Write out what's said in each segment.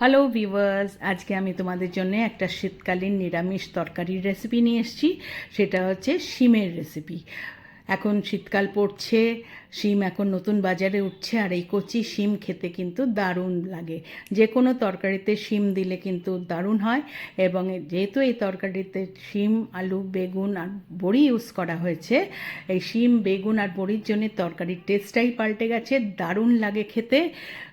Hello viewers আজকে আমি তোমাদের জন্য একটা শীতকালীন নিরামিষ তরকারির রেসিপি নিয়ে এসেছি। সেটা হচ্ছে শিমের রেসিপি এখন শীতকাল পড়ছে শিম এখন নতুন বাজারে উঠছে আর এই কচি শিম খেতে কিন্তু দারুণ লাগে। যে কোনো তরকারিতে শিম দিলে কিন্তু দারুণ হয় এবং যেহেতু এই তরকারিতে শিম, আলু, বেগুন আর বড়ি ইউজ করা হয়েছে, এই শিম, বেগুন আর বড়ির জন্য তরকারির টেস্টটাই পাল্টে গেছে, দারুণ লাগে খেতে।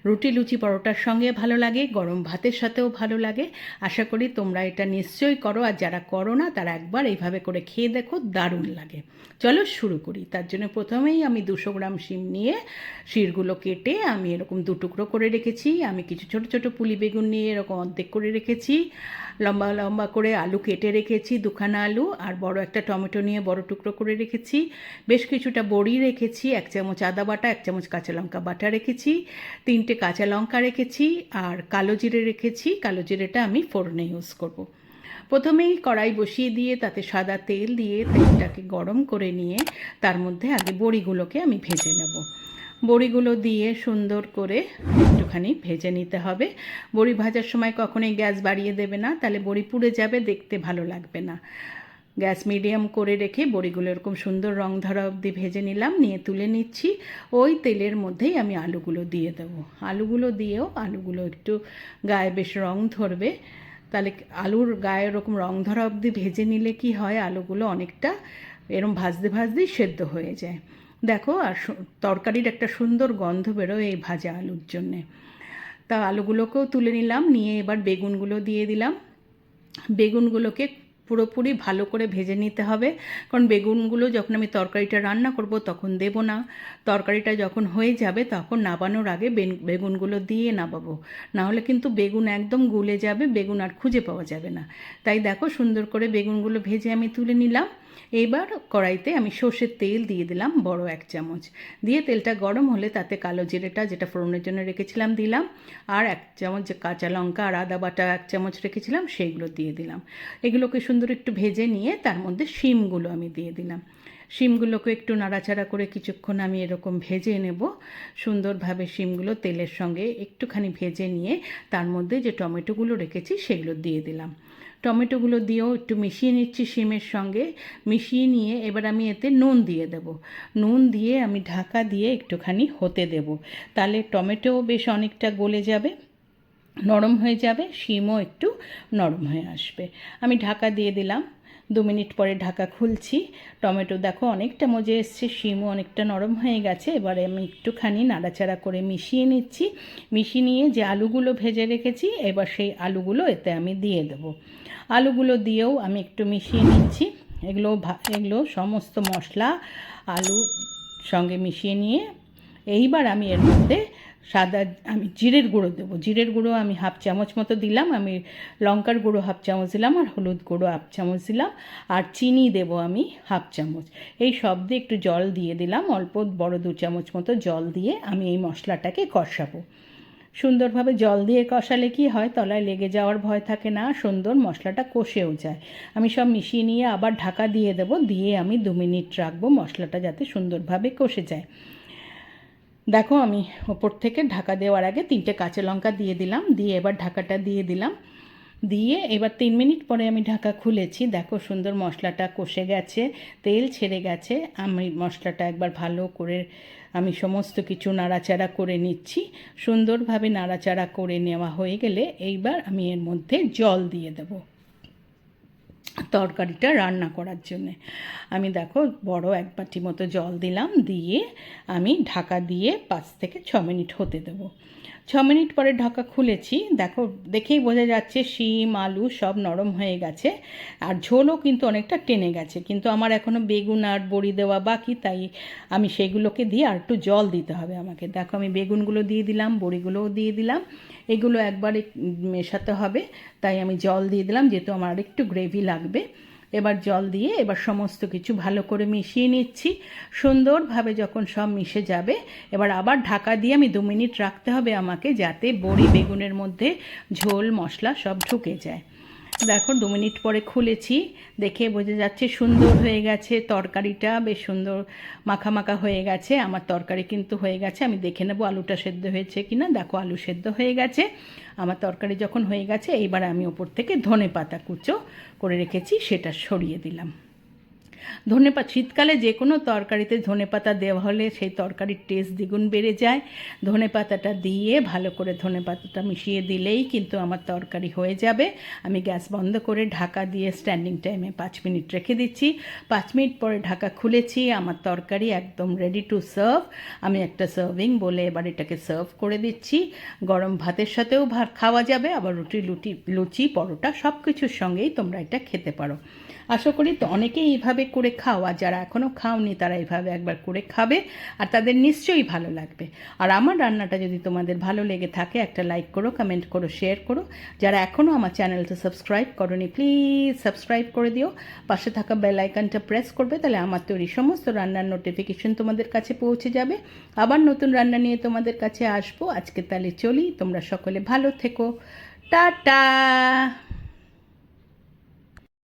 রুটি, লুচি, পরোটার সঙ্গে ভালো লাগে, গরম ভাতের সাথেও ভালো লাগে। আশা করি তোমরা এটা নিশ্চয়ই করো আর যারা করো না, তারা একবার এইভাবে করে খেয়ে দেখো, দারুণ লাগে। চলো শুরু করি। তার জন্য প্রথমেই আমি দুশো গ্রাম শিম নিয়ে শিরগুলো কেটে আমি এরকম দু টুকরো করে রেখেছি। আমি কিছু ছোট ছোট পুলি বেগুন নিয়ে এরকম অর্ধেক করে রেখেছি। লম্বা লম্বা করে আলু কেটে রেখেছি, দুখানা আলু আর বড় একটা টমেটো নিয়ে বড় টুকরো করে রেখেছি। বেশ কিছুটা বড়ি রেখেছি, এক চামচ আদা বাটা, এক চামচ কাঁচা লঙ্কা বাটা রেখেছি, তিনটে কাঁচা লঙ্কা রেখেছি আর কালো জিরে রেখেছি। কালো জিরেটা আমি ফোড়নে ইউজ করব। প্রথমেই কড়াই বসিয়ে দিয়ে, তাতে সাদা তেল দিয়ে তেলটাকে গরম করে নিয়ে তার মধ্যে আগে বড়িগুলোকে আমি ভেজে নেব। বড়িগুলো দিয়ে সুন্দর করে একটুখানি ভেজে নিতে হবে। বড়ি ভাজার সময় কখনোই গ্যাস বাড়িয়ে দেবে না, তাহলে বড়ি পুড়ে যাবে, দেখতে ভালো লাগবে না। গ্যাস মিডিয়াম করে রেখে বড়িগুলো এরকম সুন্দর রং ধরা অবধি ভেজে নিলাম, নিয়ে তুলে নিচ্ছি। ওই তেলের মধ্যেই আমি আলুগুলো দিয়ে দেবো। আলুগুলো দিয়েও আলুগুলো একটু গায়ে বেশ রং ধরবে। তাহলে আলুর গায়ে ওরকম রং ধরা অবধি ভেজে নিলে কি হয়? আলুগুলো অনেকটা এরম ভাজতে ভাজতেই সেদ্ধ হয়ে যায়। দেখো, আর তরকারির একটা সুন্দর গন্ধ বেরোয় এই ভাজা আলুর জন্যে। তা আলুগুলোকেও তুলে নিলাম, নিয়ে এবার বেগুনগুলো দিয়ে দিলাম। বেগুনগুলোকে পুরোপুরি ভালো করে ভেজে নিতে হবে। কারণ বেগুনগুলো যখন আমি তরকারিটা রান্না করব তখন দেব না। তরকারিটা যখন হয়ে যাবে তখন নাবানোর আগে বেগুনগুলো দিয়ে নাবাবো। নাহলে কিন্তু বেগুন একদম গুলে যাবে, বেগুন আর খুঁজে পাওয়া যাবে না। তাই দেখো সুন্দর করে বেগুনগুলো ভেজে আমি তুলে নিলাম। এইবার কড়াইতে আমি সর্ষের তেল দিয়ে দিলাম বড় এক চামচ। দিয়ে তেলটা গরম হলে তাতে কালো জিরেটা, যেটা ফোড়নের জন্য রেখেছিলাম, দিলাম। আর এক চামচ যে কাঁচা লঙ্কা আর আদা বাটা এক চামচ রেখেছিলাম, সেইগুলো দিয়ে দিলাম। এগুলোকে সুন্দর একটু ভেজে নিয়ে তার মধ্যে শিমগুলো আমি দিয়ে দিলাম। শিমগুলোকে একটু নাড়াচাড়া করে কিছুক্ষণ আমি এরকম ভেজে নেব। সুন্দরভাবে শিমগুলো তেলের সঙ্গে একটুখানি ভেজে নিয়ে তার মধ্যে যে টমেটোগুলো রেখেছি সেগুলো দিয়ে দিলাম। টমেটোগুলো দিয়েও একটু মিশিয়ে নিচ্ছি শিমের সঙ্গে। মিশিয়ে নিয়ে এবার আমি এতে নুন দিয়ে দেব। নুন দিয়ে আমি ঢাকা দিয়ে একটুখানি হতে দেব। তাহলে টমেটোও বেশ অনেকটা গলে যাবে, নরম হয়ে যাবে, শিমও একটু নরম হয়ে আসবে। আমি ঢাকা দিয়ে দিলাম। দু মিনিট পরে ঢাকা খুলছি। টমেটো দেখো অনেকটা মজে এসছে, শিমও অনেকটা নরম হয়ে গেছে। এবারে আমি একটুখানি নাড়াচাড়া করে মিশিয়ে নিচ্ছি। মিশিয়ে নিয়ে যে আলুগুলো ভেজে রেখেছি, এবার সেই আলুগুলো এতে আমি দিয়ে দেবো। আলুগুলো দিয়েও আমি একটু মিশিয়ে নিচ্ছি। এগুলো এগুলো সমস্ত মশলা, আলু সঙ্গে মিশিয়ে নিয়ে, এইবার আমি এর মধ্যে সাদা, আমি জিরের গুঁড়ো দেবো। জিরের গুঁড়ো আমি হাফ চামচ মতো দিলাম, আমি লঙ্কার গুঁড়ো হাফ চামচ দিলাম আর হলুদ গুঁড়ো হাফ চামচ দিলাম আর চিনি দেবো আমি হাফ চামচ। এই সব দিয়ে একটু জল দিয়ে দিলাম, অল্প বড় দু চামচ মতো জল দিয়ে আমি এই মশলাটাকে কষাবো। সুন্দরভাবে জল দিয়ে কষালে কি হয়, তলায় লেগে যাওয়ার ভয় থাকে না, সুন্দর মশলাটা কষেও যায়। আমি সব মিশিয়ে নিয়ে আবার ঢাকা দিয়ে দেব, দিয়ে আমি দু মিনিট রাখব মশলাটা যাতে সুন্দরভাবে কষে যায়। দেখো আমি ওপর থেকে ঢাকা দেওয়ার আগে তিনটে কাঁচা লঙ্কা দিয়ে দিলাম, দিয়ে এবার ঢাকাটা দিয়ে দিলাম। দিয়ে এবার তিন মিনিট পরে আমি ঢাকা খুলেছি। দেখো সুন্দর মশলাটা কষে গেছে, তেল ছেড়ে গেছে। আমি মশলাটা একবার ভালো করে আমি সমস্ত কিছু নাড়াচাড়া করে নিচ্ছি। সুন্দরভাবে নাড়াচাড়া করে নেওয়া হয়ে গেলে এইবার আমি এর মধ্যে জল দিয়ে দেব। তরকারিটা রান্না করার জন্যে। আমি দেখো বড় এক বাটি মতো জল দিলাম, দিয়ে আমি ঢাকা দিয়ে পাঁচ থেকে ছ মিনিট হতে দেবো। ছ মিনিট পরে ঢাকা খুলেছি। দেখো, দেখেই বোঝা যাচ্ছে শিম, আলু সব নরম হয়ে গেছে আর ঝোলও কিন্তু অনেকটা টেনে গেছে। কিন্তু আমার এখনও বেগুন আর বড়ি দেওয়া বাকি, তাই আমি সেগুলোকে দিয়ে আর একটু জল দিতে হবে আমাকে। দেখো, আমি বেগুনগুলো দিয়ে দিলাম, বড়িগুলোও দিয়ে দিলাম। এগুলো একবারে মেশাতে হবে, তাই আমি জল দিয়ে দিলাম, যেহেতু আমার আরেকটু গ্রেভি লাগবে। এবার জল দিয়ে এবার সমস্ত কিছু ভালো করে মিশিয়ে নিচ্ছি। সুন্দরভাবে যখন সব মিশে যাবে, এবার আবার ঢাকা দিয়ে আমি দু মিনিট রাখতে হবে আমাকে যাতে বড়ি, বেগুনের মধ্যে ঝোল, মশলা সব ঢুকে যায়। দেখো দু মিনিট পরে খুলেছি, দেখে বোঝা যাচ্ছে সুন্দর হয়ে গেছে তরকারিটা, বেশ সুন্দর মাখা মাখা হয়ে গেছে। আমার তরকারি কিন্তু হয়ে গেছে, আমি দেখে নেব আলুটা সেদ্ধ হয়েছে কি না দেখো, আলু সেদ্ধ হয়ে গেছে। আমার তরকারি যখন হয়ে গেছে, এইবার আমি ওপর থেকে ধনে পাতা কুচো করে রেখেছি, সেটা সরিয়ে দিলাম। ধনেপাতা, শীতকালে যে কোনো তরকারিতে ধনেপাতা দেওয়া হলে সেই তরকারির টেস্ট দ্বিগুণ বেড়ে যায়। ধনেপাতাটা দিয়ে ভালো করে ধনেপাতাটা মিশিয়ে দিলেই কিন্তু আমার তরকারি হয়ে যাবে। আমি গ্যাস বন্ধ করে ঢাকা দিয়ে স্ট্যান্ডিং টাইমে পাঁচ মিনিট রেখে দিচ্ছি। পাঁচ মিনিট পরে ঢাকা খুলেছি, আমার তরকারি একদম রেডি টু সার্ভ আমি একটা সার্ভিং বলে এবার এটাকে সার্ভ করে দিচ্ছি। গরম ভাতের সাথেও ভাত খাওয়া যাবে, আবার রুটি, লুটি, লুচি, পরোটা সব কিছুর সঙ্গেই তোমরা এটা খেতে পারো। আশা করি তো অনেকেই এইভাবে করে খাও, আর যারা এখনও খাওনি তারা এইভাবে একবার করে খাবে, আর তাদের নিশ্চয়ই ভালো লাগবে। আর আমার রান্নাটা যদি তোমাদের ভালো লেগে থাকে, একটা লাইক করো কমেন্ট করো শেয়ার করো। যারা এখনও আমার চ্যানেলটা সাবস্ক্রাইব করনি প্লিজ সাবস্ক্রাইব করে দিও। পাশে থাকা বেল আইকনটা প্রেস করবে, তাহলে আমার তৈরি সমস্ত রান্নার নোটিফিকেশন তোমাদের কাছে পৌঁছে যাবে। আবার নতুন রান্না নিয়ে তোমাদের কাছে আসব। আজকে তাহলে চলি, তোমরা সকলে ভালো থেকো। টাটা!